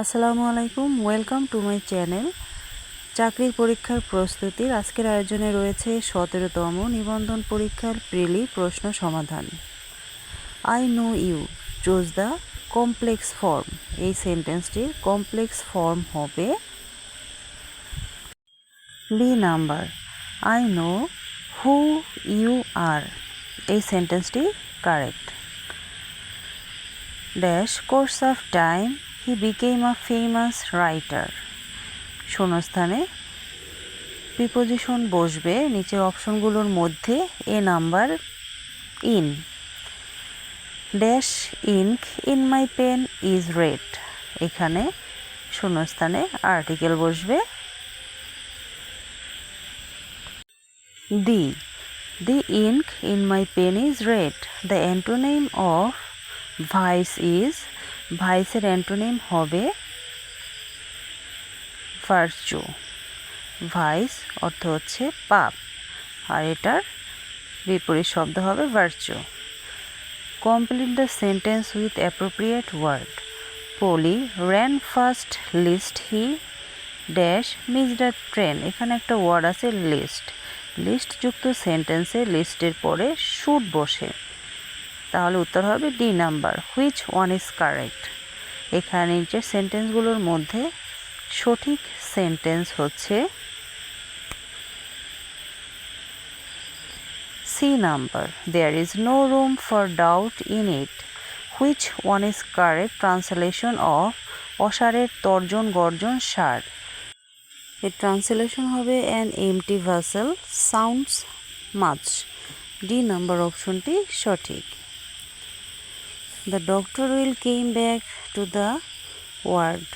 আসসালামু আলাইকুম, welcome to my channel. চাকরির পরীক্ষার প্রস্তুতির আজকের আয়োজনে রয়েছে সতেরোতম নিবন্ধন পরীক্ষার প্রিলি প্রশ্ন সমাধান। I know you choose the complex form এই সেন্টেন্সটির কমপ্লেক্স ফর্ম হবে B number I know who you are এই সেন্টেন্সটি correct dash course of time he became a famous writer শূন্যস্থানে প্রিপোজিশন বসবে, নিচের অপশনগুলোর মধ্যে A number in dash ink in my pen is red এখানে শূন্যস্থানে আর্টিকেল বসবে। The the ink in my pen is red the antonym of vice is ভাইসের antonym হবে virtue vice অর্থ হচ্ছে পাপ, আর এটার বিপরীত শব্দ হবে virtue. Complete the sentence with appropriate word Polly ran first list he dash miss the train এখানে একটা ওয়ার্ড আছে লিস্ট লিস্টযুক্ত সেন্টেন্সে লিস্টের পরে শুট বসে। তাহলে উত্তর হবে D number which one is correct এখানে যে সেন্টেন্সগুলোর মধ্যে সঠিক সেন্টেন্স হচ্ছে C number there is no room for doubt in it which one is correct translation of অসারের তর্জন গর্জন সার। এর ট্রান্সলেশন হবে an empty vessel sounds much D number অপশনটি সঠিক। The doctor will came back to the ward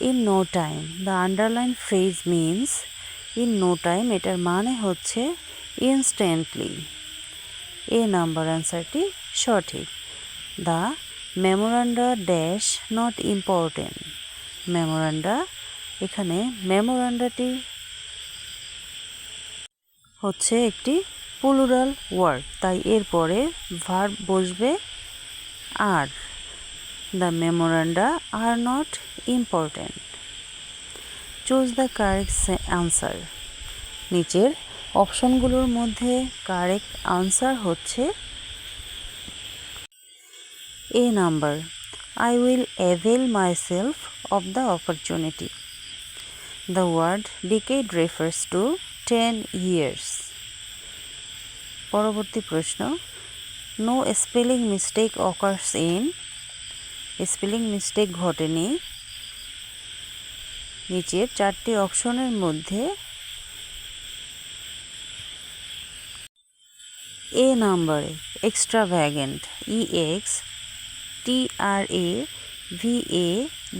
in no time. The underlined phrase means, in no time, এটার মানে হচ্ছে instantly. এ নাম্বার অ্যান্সারটি সঠিক the memoranda dash not important memoranda এখানে মেমোরান্ডাটি হচ্ছে একটি প্লুরাল ওয়ার্ড তাই এরপরে ভার্ব বসবে আর the memoranda are not important choose the correct answer নিচের অপশনগুলোর মধ্যে কারেক্ট আনসার হচ্ছে A number I will avail myself of the opportunity the word decade refers to ten years পরবর্তী প্রশ্ন no spelling mistake occurs in spelling mistake ঘটেনি। নিচের চারটি অপশনের মধ্যে এ নাম্বারে extravagant E X T R A V A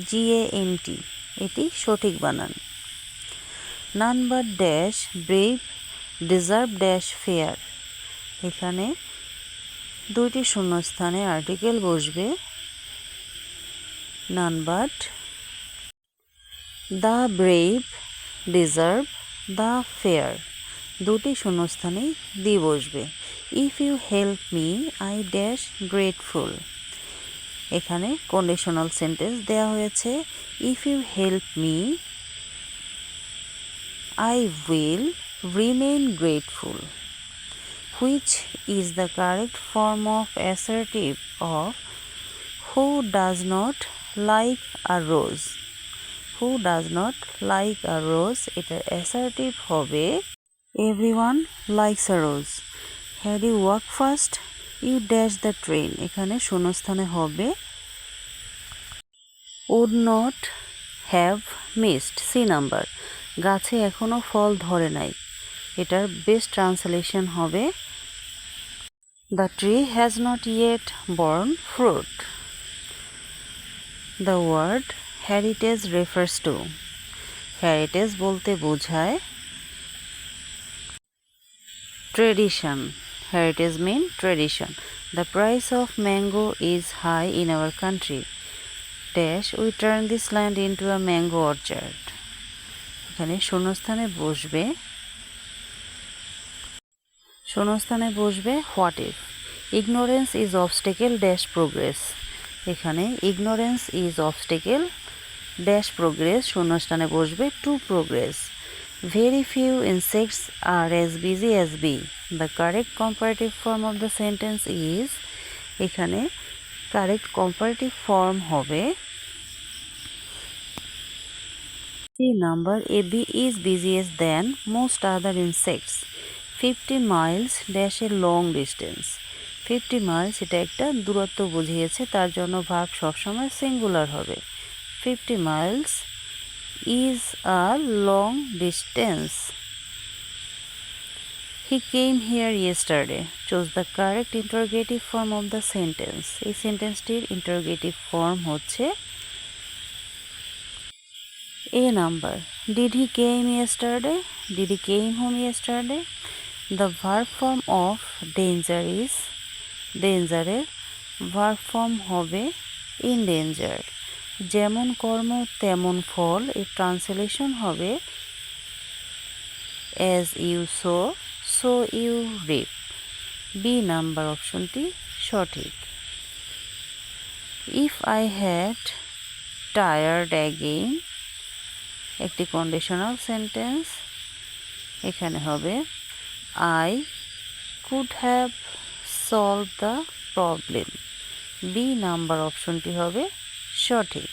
G A N T এটি সঠিক বানান। Number dash brave deserve dash fair এখানে দুইটি শূন্যস্থানে আর্টিকেল বসবে। None but the brave deserve the fair দুটি শূন্যস্থানেই দি বসবে। If you help me I dash grateful এখানে কন্ডিশনাল সেন্টেন্স দেওয়া হয়েছে। If you help me I will remain grateful which is the correct form of assertive of who does not like a rose who does not like a rose এটার assertive হবে everyone likes a rose had you walk fast you dash the train এখানে শূন্যস্থানে হবে would not have missed C number গাছে এখনও ফল ধরে নাই এটার বেস্ট ট্রান্সলেশন হবে the tree has not yet borne fruit the word heritage refers to heritage বলতে বোঝায় tradition heritage mean tradition the price of mango is high in our country dash we turn this land into a mango orchard এখানে শূন্যস্থানে বসবে শূন্যস্থানে বসবে what if? Ignorance is obstacle dash progress. এখানে ignorance is obstacle dash progress, শূন্যস্থানে বসবে to progress. Very few insects are as busy as bee. The correct comparative form of the sentence is, এখানে correct comparative form হবে number AB is busiest than most other insects. 50 fifty miles ড্যাশের long distance fifty miles এটা একটা দূরত্ব বুঝিয়েছে, তার জন্য ভাগ সবসময় সিঙ্গুলার হবে। Fifty miles is a long distance he came here yesterday choose the correct interrogative form of the sentence এই সেন্টেন্সটির ইন্টারগেটিভ ফর্ম হচ্ছে A number did he came yesterday did he came home yesterday The verb form of danger is danger এর verb হবে in danger. যেমন কর্ম, তেমন ফল এর ট্রান্সলেশন হবে as you sow, so you reap. B number অপশনটি সঠিক if I had tired again একটি কন্ডিশনাল সেন্টেন্স এখানে হবে I could have solve the problem B number অপশনটি হবে সঠিক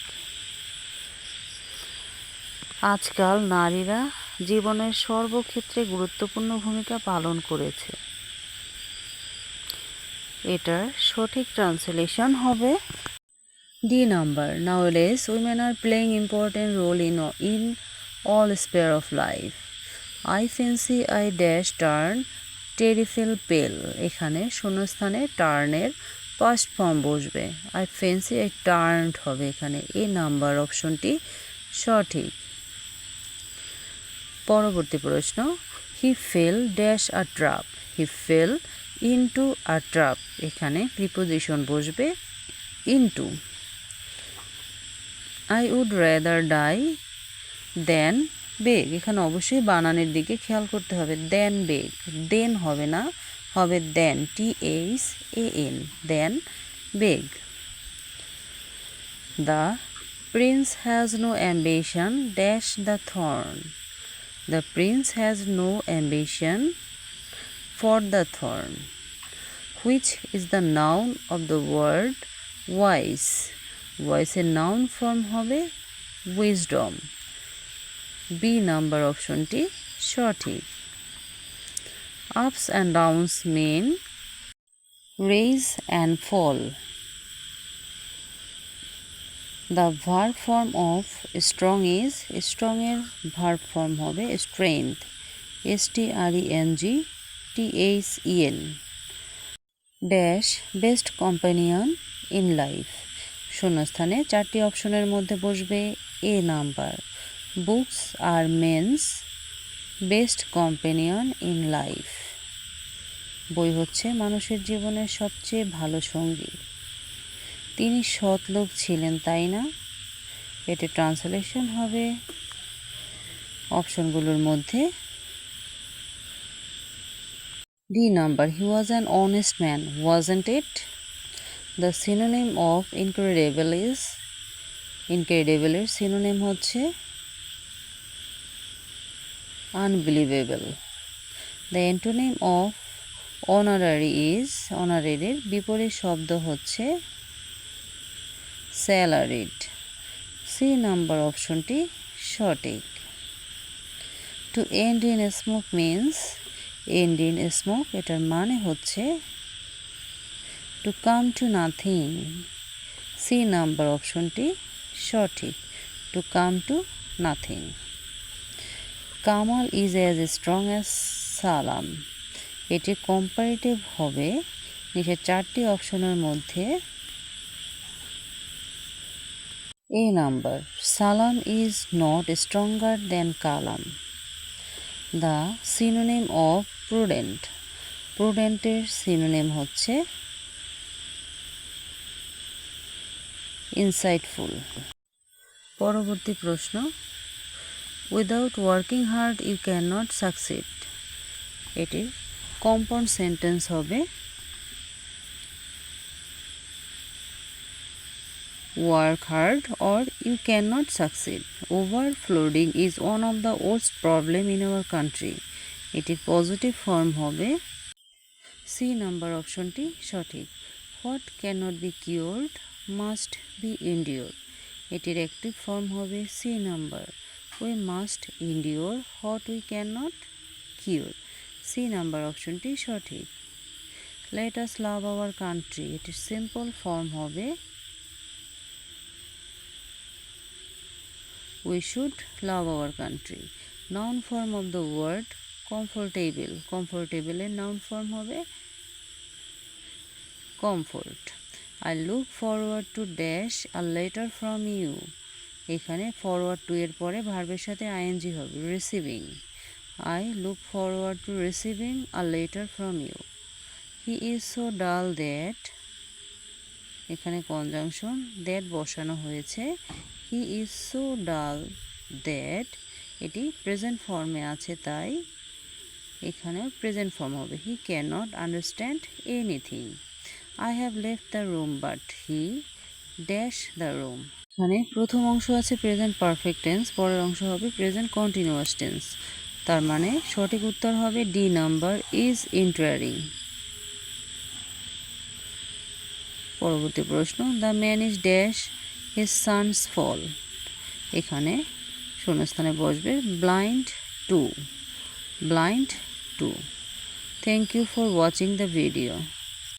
আজকাল নারীরা জীবনের সর্বক্ষেত্রে গুরুত্বপূর্ণ ভূমিকা পালন করেছে এটার সঠিক ট্রান্সলেশন হবে D number. Nowadays, women are playing important role in in all sphere of life. I fancy I dash turn terrible pale. এখানে শূন্যস্থানে টার্নের ফার্স্ট ফর্ম বসবে। আই ফেন্সি আই টার্নড হবে এখানে। এই নাম্বার অপশনটি সঠিক। পরবর্তী প্রশ্ন। He fell dash a trap. He fell into a trap. এখানে প্রিপোজিশন বসবে into. I would rather die than beg. এখানে অবশ্যই বানানের দিকে খেয়াল করতে হবে। দেন বেগ। দেন হবে না, হবে than. T H A N than beg. The prince has no ambition dash the throne the prince has no ambition for the throne which is the noun of the word wise ভয়েসের noun form হবে wisdom B number অপশনটি সঠিক। Ups and downs mean raise and fall the verb form of strong is স্ট্রংয়ের verb form হবে strength S T R E N G T H EN dash best companion in life শূন্যস্থানে চারটি অপশনের মধ্যে বসবে A number books are men's best companion in life বই হচ্ছে মানুষের জীবনের সবচেয়ে ভালো সঙ্গী। তিনি সৎ লোক ছিলেন, তাই না? এটি ট্রান্সলেশন হবে। অপশনগুলোর মধ্যে D number he was an honest man wasn't it the synonym of incredible is ইনক্রেডিবলের synonym হচ্ছে unbelievable the antonym of honorary is অনারারির বিপরীত শব্দ হচ্ছে স্যালারিড সি নাম্বার অপশনটি সঠিক। To end in smoke means end in smoke এটার মানে হচ্ছে to come to nothing C number অপশনটি সঠিক। To come to nothing Kamal is as strong as Salam. এটি কম্পারেটিভ হবে নিচে চারটি অপশনের মধ্যে। A number Salam is not stronger than Kalam. The synonym of prudent প্রুডেন্টের synonym হচ্ছে ইনসাইটফুল পরবর্তী প্রশ্ন without working hard you can not succeed এটির কম্পাউন্ড সেন্টেন্স হবে, work hard or you cannot succeed. Overflooding is one of the worst problem in our country. এটির positive form হবে C number অপশনটি সঠিক. What cannot be cured must be endure এটির active form হবে C number we must endure what we can not cure C number অপশনটি সঠিক. Let us love our country এটির simple form হবে we should love our country noun form of the word comfortable কমফোর্টেবলের noun form হবে comfort I look forward to dash a letter from you এখানে forward to এর পরে ভার্বের সাথে ING হবে receiving I look forward to receiving a letter from you he is so dull that এখানে conjunction that বসানো হয়েছে। He is so dull that এটি প্রেজেন্ট ফর্মে আছে, তাই এখানেও প্রেজেন্ট ফর্ম হবে। He can not understand anything I have left the room but he dash the room এখানে প্রথম অংশ আছে প্রেজেন্ট পারফেক্ট টেন্স পরের অংশ হবে প্রেজেন্ট কন্টিনিউয়াস টেন্স তার মানে সঠিক উত্তর হবে ডি নাম্বার ইজ ইন্টারিং পরবর্তী প্রশ্ন the man is dash his sons faults এখানে শূন্যস্থানে বসবে blind to blind 2 thank you for watching the video